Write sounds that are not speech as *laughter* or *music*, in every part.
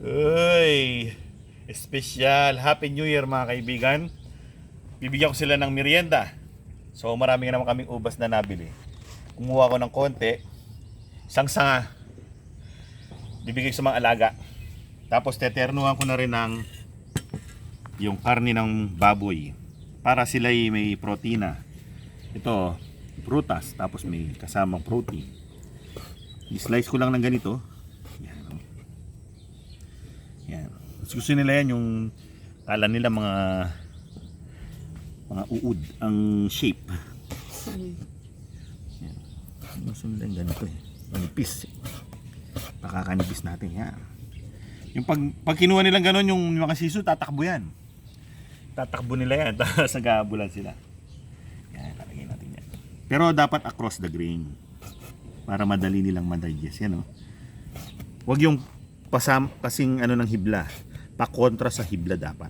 Uy, espesyal. Happy New Year mga kaibigan. Bibigyan ko sila ng merienda. So marami nga naman kaming ubas na nabili. Kumuha ko ng konti. Isang sanga. Bibigay sa mga alaga. Tapos teternuhan ko na rin ng yung karne ng baboy. Para sila may protina. Ito, prutas. Tapos may kasamang protein. I-slice ko lang ng ganito. Yan. oh. Yan. Mas gusto nila yan yung kala nila mga mga uod ang shape. Yan. Gusto nila yung ganito eh. Manipis. eh. Pakakanipis natin. Yan. Yung pag, pag kinuha nilang ganon yung mga siso, tatakbo yan. Tatakbo nila yan. *laughs* Tapos nag-aabulan sila. Yan, lalagay natin yan. Pero dapat across the grain. Para madali nilang madigest. Yan o. Huwag yung pasam, kasing ano ng hibla. Pa-kontra sa hibla dapat.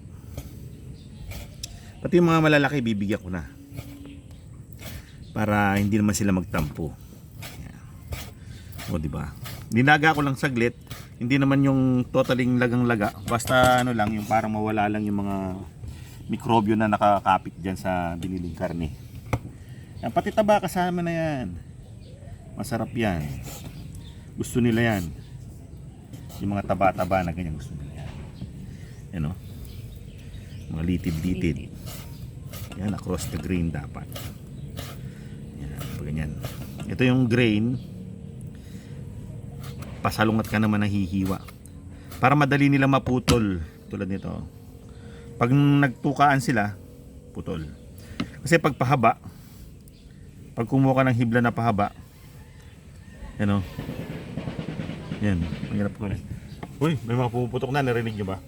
Pati yung mga malalaki bibigyan ko na. Para hindi naman sila magtampo. Yan. O di ba? Dinaga ko lang saglit. Hindi naman yung totaling lagang-laga. Basta ano lang, yung parang mawala lang yung mga mikrobyo na nakakapit dyan sa biniling karne. Yan, pati taba kasama na yan. Masarap yan. Gusto nila yan. Yung mga taba-taba na ganyan gusto nila yan. O. Mga litid-litid. Yan, across the grain dapat. Yan, ganyan. Ito yung grain. Pasalungat ka naman nahihiwa. Para madali nila maputol. Tulad nito. Pag nagtukaan sila, putol. Kasi pag pahaba, pag kumuha ka ng hibla na pahaba, yan o. Yan, ang ko rin. Uy, may mga pumuputok na, narinig nyo ba?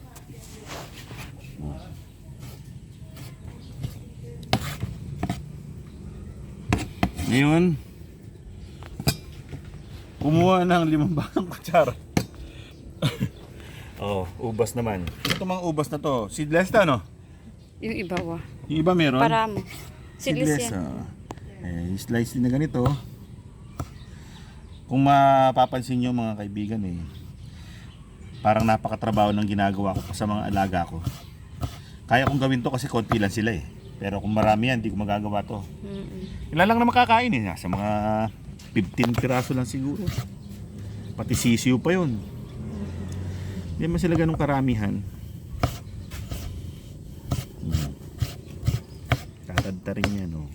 Ngayon, kumuha ng limang bakang kutsara. *laughs* oh, ubas naman. Ito mga ubas na to, seedless na no? Yung iba wa. Yung iba meron? Para mo. Seedless yan. oh. Eh, slice din na ganito. Kung mapapansin nyo mga kaibigan eh, parang napakatrabaho ng ginagawa ko sa mga alaga ko. Kaya kong gawin to kasi konti lang sila eh. Pero kung marami yan, hindi ko magagawa to. Mm-mm. Ilan lang na makakain eh. Nasa mga 15 piraso lang siguro. Pati sisiyo pa yun. Hindi man sila ganun karamihan. Tatadta rin yan oh.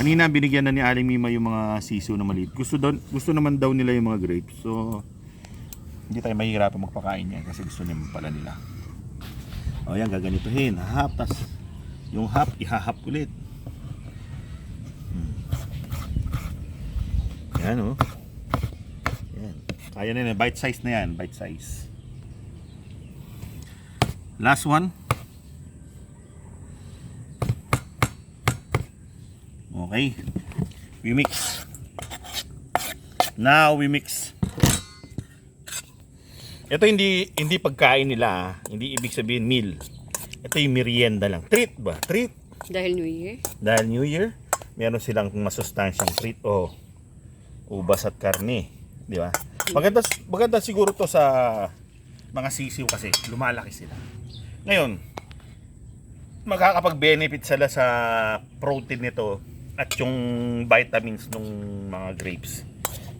Kanina binigyan na ni Aling Mima yung mga sisiyo na maliit. Gusto, daw, gusto naman daw nila yung mga grapes. So, hindi tayo mahihirapan magpakain yan kasi gusto naman pala nila. O yan, gaganituhin. Hahap, tas yung hap, ihahap ulit. Hmm. Yan oh. Yan. Kaya na yan. Bite size na yan. Bite size. Last one. Okay. We mix. Now we mix. Ito hindi hindi pagkain nila, ah. hindi ibig sabihin meal. Ito yung merienda lang. Treat ba? Treat. Dahil New Year. Dahil New Year, meron silang masustansyang treat o ubas at karne, di ba? Maganda maganda siguro to sa mga sisiw kasi lumalaki sila. Ngayon, makakapag-benefit sila sa protein nito at yung vitamins ng mga grapes.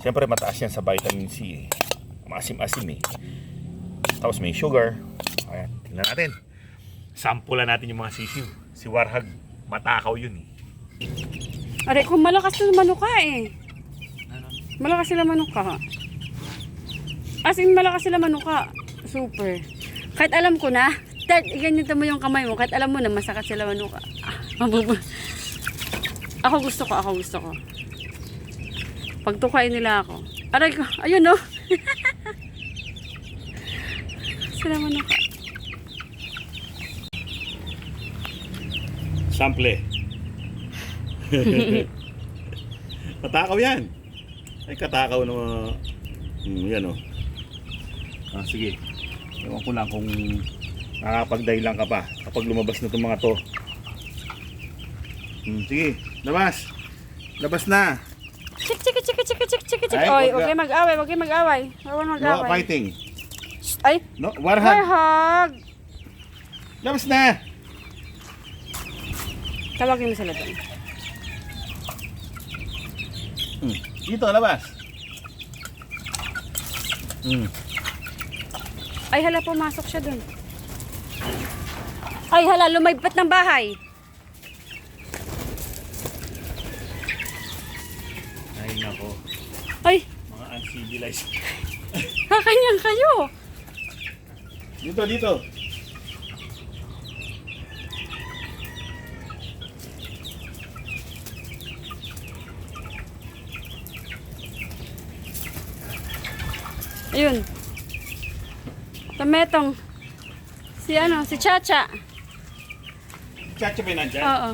Siyempre mataas yan sa vitamin C eh. Maasim-asim eh. Tapos may sugar. Ayan, tingnan natin. Sampulan natin yung mga sisiw. Si Warhag, matakaw yun eh. Aray, kung malakas na manuka eh. Malakas sila manuka. As in, malakas sila manuka. Super. Kahit alam ko na, kahit ganito mo yung kamay mo, kahit alam mo na masakit sila manuka. Ah. *laughs* Ako gusto ko, ako gusto ko. Pagtukain nila ako. Aray ko, ayun no. *laughs* sila manuka. Sample. *laughs* Matakaw yan. Ay, katakaw na mga... Hmm, yan o. Ah, sige. Ewan ko lang kung nakakapagday lang ka pa kapag lumabas na itong mga to. Hmm, sige, labas. Labas na. Chik, chik, chik, chik, chik, chik, chik. Ay, Oy, wag okay ka- mag-away, wag kayo mag-away. Huwag No mag-away. fighting. Ay, No, warhag. warhag! Labas na. Tawagin mo sila doon. Hmm. Dito, labas. Hmm. Ay, hala, pumasok siya doon. Ay, hala, lumaypat ng bahay. Ay, nako. Ay, Mga uncivilized. *laughs* kakanyan kayo. Dito, dito. Ayun. Tametong. Si ano, si Chacha. Chacha ba yun nandyan? Oo.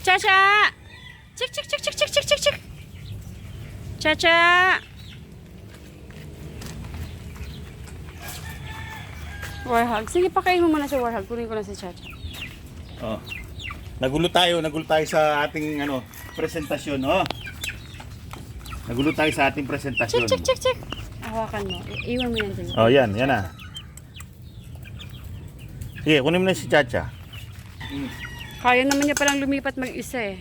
Chacha! Chik, chik, chik, chik, chik, chik, chik, chik. Chacha! Warhag. Sige, pakain mo muna si Warhag. Kunin ko na si Chacha. Oh. Nagulo tayo, nagulo tayo sa ating ano, presentasyon, oh. Nagulo tayo sa ating presentasyon. chik, chik, chik. Hawakan mo. I- iwan mo yan dyan. Oh, yan, yan na. Sige, kunin mo na si Chacha. Kaya naman niya palang lumipat mag-isa eh.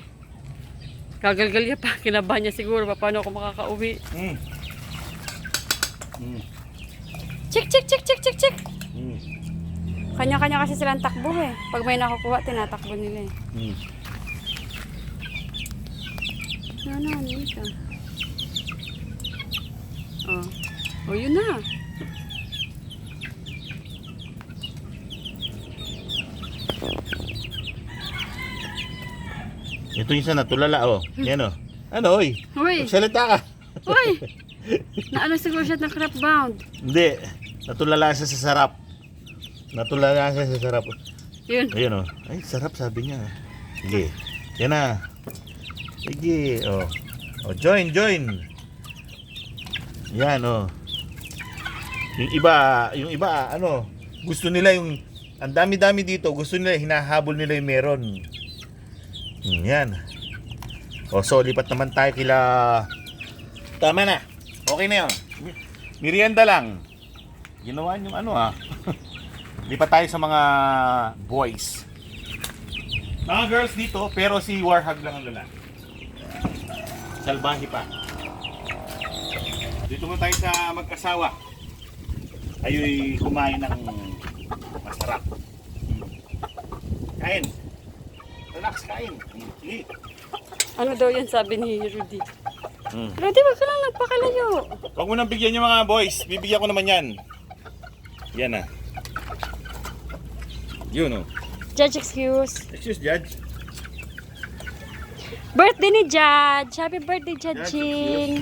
Gagalgal niya pa. *laughs* Kinabahan niya siguro. Paano ako makakauwi? Mm. Mm. Chik, chik, chik, chik, chik, chik. Mm. Kanya-kanya kasi silang takbo eh. Pag may nakukuha, tinatakbo nila eh. Mm. Ano, ano, dito. Oh. Oh, yun na. Ito yung isa natulala, oh. Yan, oh. Ano, oy? Uy! Salita ka. Uy! *laughs* Naano siguro siya ng crap bound. Hindi. Natulala siya sa sarap. Natulala siya sa sarap. Yun. Ayun, oh. Ay, sarap sabi niya. Sige. Yan na. Sige, oh. Oh, join, join. Yan, oh. Yung iba, yung iba, ano, gusto nila yung, ang dami-dami dito, gusto nila, hinahabol nila yung meron. Hmm, yan. O, so, lipat naman tayo kila, tama na. Okay na. Mi- Merienda lang. Ginawa yung ano, ah. *laughs* lipat tayo sa mga boys. Mga girls dito, pero si Warhag lang ang lalaki. Salbahe pa. Dito mo tayo sa mag-asawa. Ayo'y kumain ng masarap. Kain. Relax, kain. Sige. Ano daw yan sabi ni Rudy? Hmm. Rudy, wag ka lang nagpakalayo. Huwag mo nang bigyan yung mga boys. Bibigyan ko naman yan. Yan na. Yun oh. Judge, excuse. Excuse, Judge. Birthday ni Judge. Happy birthday, Judge, Judging.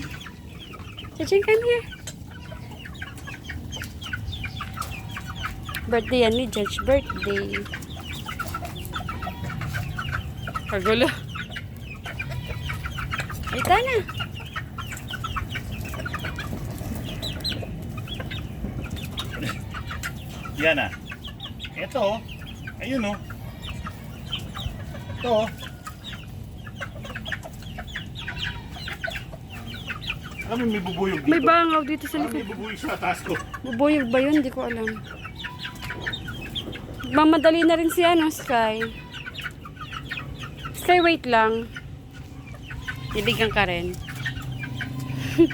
Judging, come here. Birthday yan ni Judge. Birthday. Kagulo. Ito na. Yan na. Ito oh. Ayun oh. Ito oh. Alam mo, may bubuyog dito. May bangaw dito sa Alam mo, may likod. bubuyog sa taas ko. Bubuyog ba yun? Hindi ko alam. Mamadali na rin si ano, Sky. Sky, wait lang. Ibigyan ka rin. *laughs*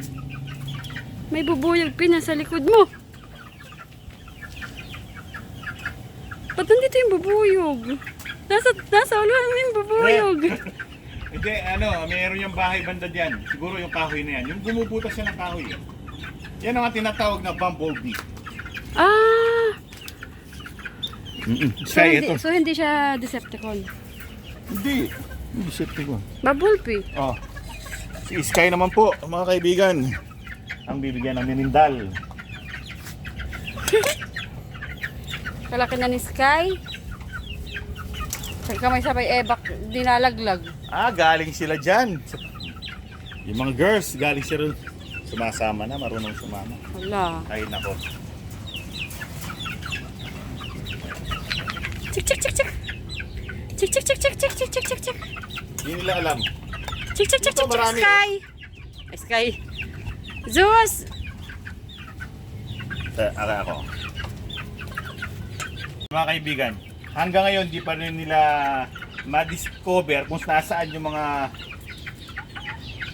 May bubuyog pina sa likod mo. Ba't nandito yung bubuyog? Nasa, nasa ulo yung bubuyog. *laughs* Hindi, ano, mayroon yung bahay banda dyan. Siguro yung kahoy na yan. Yung bumubutas siya ng kahoy. Eh. Yan ang tinatawag na bumblebee. ah! Mm-mm. So hindi, so hindi siya Decepticon. Hindi. Hindi ko. Bumblebee. Oh. Si Sky naman po, mga kaibigan. Ang bibigyan ng minindal. Kalaki *laughs* na ni Sky. Pagka may sabay ebak, dinalaglag. Ah, galing sila dyan. Yung mga girls, galing sila sumasama na, marunong sumama. Wala. Ay, nako. Chik, chik, chik, chik. Chik, chik, chik, chik, chik, chik, chik, chik, chik. Hindi nila alam. Chik, chik, chik, Dito, chik, chik, marami. Sky. Ay, Sky. Zeus! Ta- Ako, ako. Mga kaibigan, hanggang ngayon di pa rin nila ma-discover kung nasaan yung mga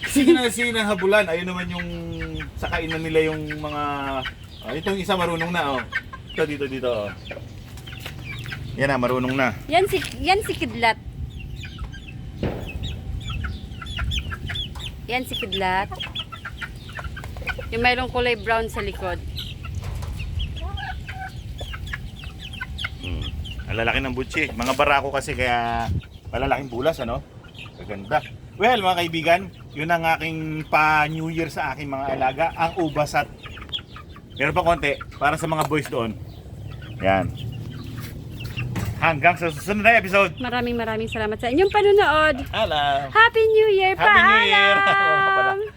sina sina habulan. Ayun naman yung sa kainan nila yung mga oh, itong isa marunong na oh. Ito dito dito oh. Yan na, marunong na. Yan si, yan si Kidlat. Yan si Kidlat. Yung mayroong kulay brown sa likod. Hmm. Ang lalaki ng butchi. Mga barako kasi kaya malalaking bulas ano. Maganda. Well, mga kaibigan, yun ang aking pa-New Year sa aking mga alaga, ang ubas at meron pa konti para sa mga boys doon. Yan. Hanggang sa susunod na episode. Maraming maraming salamat sa inyong panonood. Hello. Happy New Year! Happy New Year! Paalam! *laughs* Oo, pala.